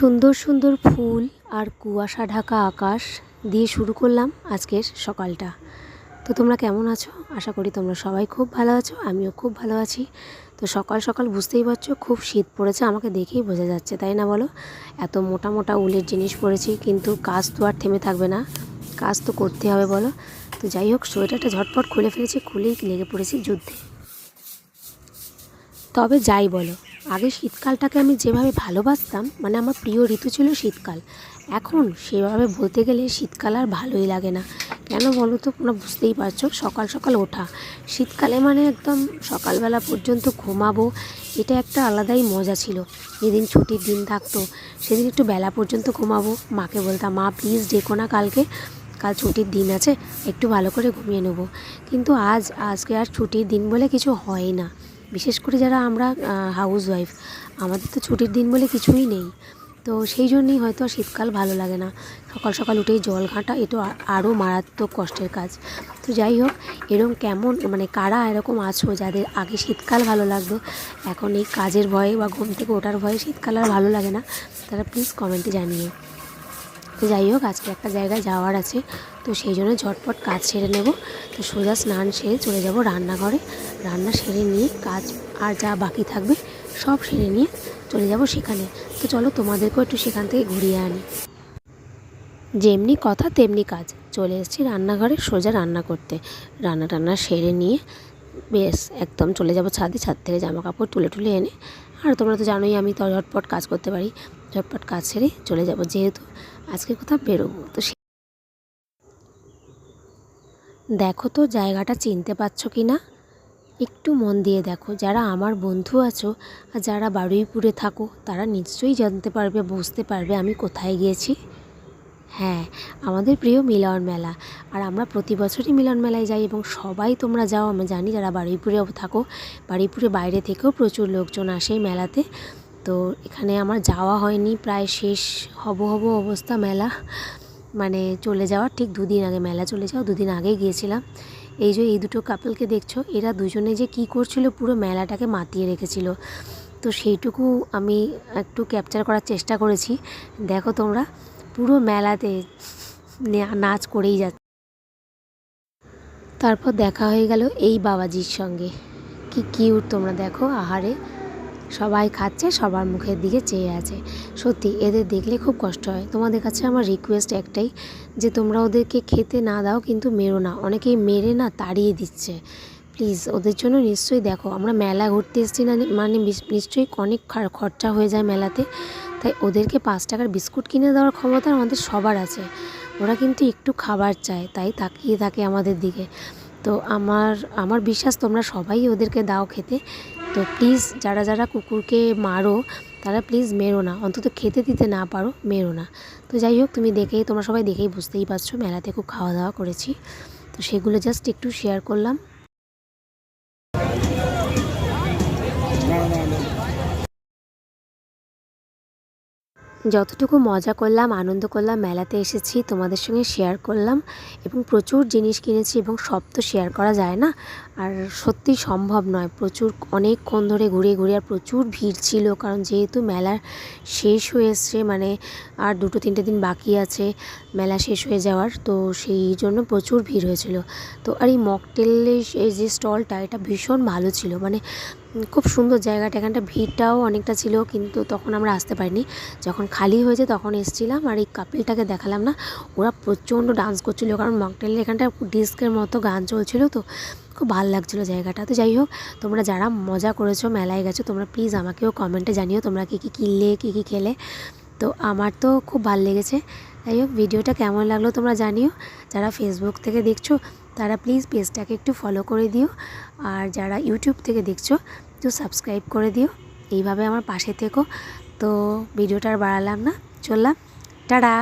সুন্দর সুন্দর ফুল আর কুয়াশা ঢাকা আকাশ দিয়ে শুরু করলাম আজকের সকালটা। তো তোমরা কেমন আছো? আশা করি তোমরা সবাই খুব ভালো আছো, আমিও খুব ভালো আছি। তো সকাল সকাল বুঝতেই পারছ, খুব শীত পড়েছে, আমাকে দেখেই বোঝা যাচ্ছে, তাই না বলো? এত মোটা মোটা উলের জিনিস পরেছি কিন্তু কাজ তো আর থেমে থাকবে না। কাজ তো করতে হবে, বলো? তো যাই হোক, সোয়েটারটা ঝটপট খুলে ফেলেছি, খুলেই লেগে পড়েছি যুদ্ধে। তবে যাই বলো আগে শীতকালটাকে আমি যেভাবে ভালোবাসতাম মানে আমার প্রিয় ঋতু ছিল শীতকাল। এখন সেভাবে বলতে গেলে শীতকাল আর ভালোই লাগে না। কেন বলো তো? তোমরা বুঝতেই পারছ, সকাল সকাল ওঠা। শীতকালে মানে একদম সকালবেলা পর্যন্ত ঘুমাবো, এটা একটা আলাদাই মজা ছিল। যেদিন ছুটির দিন থাকতো, সেদিন একটু বেলা পর্যন্ত ঘুমাবো। মাকে বলতাম, মা প্লিজ ডেকো না কালকে। কাল ছুটির দিন আছে, একটু ভালো করে ঘুমিয়ে নেব। কিন্তু আজ, আজকে আর ছুটির দিন বলে কিছু হয় না। বিশেষ করে যারা আমরা হাউস ওয়াইফ আমাদের তো ছুটির দিন বলে কিছুই নেই। তো সেই জন্যই হয়তো শীতকাল ভালো লাগে না। সকাল সকাল উঠেই জল ঘাঁটা এটা আরও মারাত্মক কষ্টের কাজ। তো যাই হোক এরকম কেমন মানে কারা এরকম আছো যাদের আগে শীতকাল ভালো লাগতো, এখন এই কাজের ভয়ে বা ঘুম থেকে ওঠার ভয়ে শীতকাল আর ভালো লাগে না, তারা প্লিজ কমেন্টে জানিও। তো যাই হোক, আজকে একটা জায়গায় যাওয়ার আছে। তো সেই জন্য ঝটপট কাজ সেরে নেব। তো সোজা স্নান সেরে চলে যাব রান্নাঘরে। রান্না সেরে নিয়ে কাজ আর যা বাকি থাকবে সব সেরে নিয়ে চলে যাব সেখানে। তো চলো তোমাদেরকেও একটু সেখান থেকে ঘুরিয়ে আনি। যেমনি কথা তেমনি কাজ। চলে এসেছি রান্নাঘরে সোজা রান্না করতে। রান্না টান্না সেরে নিয়ে বেশ, একদম চলে যাব ছাদে। ছাদ থেকে জামা কাপড় তুলে টুলে এনে, আর তোমরা তো জানোই আমি তো ঝটপট কাজ করতে পারি। ঝটপট কাজ সেরে চলে যাব, যেহেতু আজকে কোথাও বেরোবো। তো দেখো তো জায়গাটা চিনতে পারছ কি না? একটু মন দিয়ে দেখো, যারা আমার বন্ধু আছো আর যারা বারুইপুরে থাকো, তারা নিশ্চয়ই জানতে পারবে, বুঝতে পারবে আমি কোথায় গিয়েছি। হ্যাঁ আমাদের প্রিয় মিলন মেলা। আর আমরা প্রতি বছরই মিলন মেলায় যাই এবং সবাই তোমরা যাও, আমরা জানি যারা বারুইপুরেও থাকো, বারুইপুরে বাইরে থেকেও প্রচুর লোকজন আসে মেলাতে। তো এখানে আমার যাওয়া হয়নি, প্রায় শেষ হব হব অবস্থা মেলা। মানে চলে যাওয়ার ঠিক দুদিন আগে মেলা চলে যাওয়া, দুদিন আগেই গিয়েছিলাম। এই যে এই দুটো কাপলকে দেখছ, এরা দুজনে যে কি করছিল, পুরো মেলাটাকে মাতিয়ে রেখেছিল। তো সেইটুকু আমি একটু ক্যাপচার করার চেষ্টা করেছি। দেখো তোমরা পুরো মেলাতে নাচ করেই যাচ্ছে। তারপর দেখা হয়ে গেল এই বাবাজির সঙ্গে। কি কিউট তোমরা দেখো, আহারে! সবাই খাচ্ছে, সবার মুখের দিকে চেয়ে আছে। সত্যি, এদের দেখলে খুব কষ্ট হয়। তোমাদের কাছে আমার রিকোয়েস্ট একটাই, যে তোমরা ওদেরকে খেতে না দাও কিন্তু মেরো না। অনেকেই মেরে না তাড়িয়ে দিচ্ছে। প্লিজ ওদের জন্য নিশ্চয়ই দেখো, আমরা মেলা ঘুরতে এসেছি না মানে নিশ্চয়ই অনেক খরচা হয়ে যায় মেলাতে। তাই ওদেরকে পাঁচ টাকার বিস্কুট কিনে দেওয়ার ক্ষমতা আমাদের সবার আছে। ওরা কিন্তু একটু খাবার চায়, তাই তাকিয়ে থাকে আমাদের দিকে। তো আমার আমার বিশ্বাস তোমরা সবাই ওদেরকে দাও খেতে। তো প্লিজ যারা যারা কুকুরকে মারো, তারা প্লিজ মেরো না। অন্তত খেতে দিতে না পারো, মেরো না। তো যাই হোক, তুমি দেখেই তোমরা সবাই দেখেই বুঝতেই পারছ, মেলাতে খুব খাওয়া দাওয়া করেছি। তো সেগুলো জাস্ট একটু শেয়ার করলাম। যতটুকু মজা করলাম, আনন্দ করলাম, মেলাতে এসেছি, তোমাদের সঙ্গে শেয়ার করলাম এবং প্রচুর জিনিস কিনেছি এবং সব তো শেয়ার করা যায় না। আর সত্যি সম্ভব নয়, প্রচুর অনেকক্ষণ ধরে ঘুরে ঘুরে আর প্রচুর ভিড় ছিল কারণ যেহেতু মেলার শেষ হয়ে এসছে মানে আর দুটো তিনটে দিন বাকি আছে মেলা শেষ হয়ে যাওয়ার, তো সেই জন্য প্রচুর ভিড় হয়েছিল। তো আর এই মকটেলের এই যে স্টলটা এটা ভীষণ ভালো ছিল মানে খুব সুন্দর জায়গাটা। এখানটা ভিড়টাও অনেকটা ছিল, কিন্তু তখন আমরা আসতে পারিনি। যখন খালি হয়েছে তখন এসেছিলাম আর এই কাপিলটাকে দেখালাম না। ওরা প্রচণ্ড ডান্স করছিল, কারণ মকটেলের এখানটা ডিস্কের মতো গান চলছিল তো। খুব ভালো লাগছিল জায়গাটা। তো যাই হোক, তোমরা যারা মজা করেছ, মেলায় গেছো, তোমরা প্লিজ আমাকেও কমেন্টে জানিও তোমরা কী কী কিনলে, কী কী খেলে। তো আমার তো খুব ভালো লেগেছে। যাই হোক ভিডিওটা কেমন লাগল তোমরা জানিও। যারা ফেসবুক থেকে দেখছ তারা প্লিজ পেজটাকে একটু ফলো করে দিও। আর যারা ইউটিউব থেকে দেখছ একটু সাবস্ক্রাইব করে দিও। এইভাবে আমার পাশে থেকো। তো ভিডিওটা আর বাড়ালাম না। চললাম। টাটা!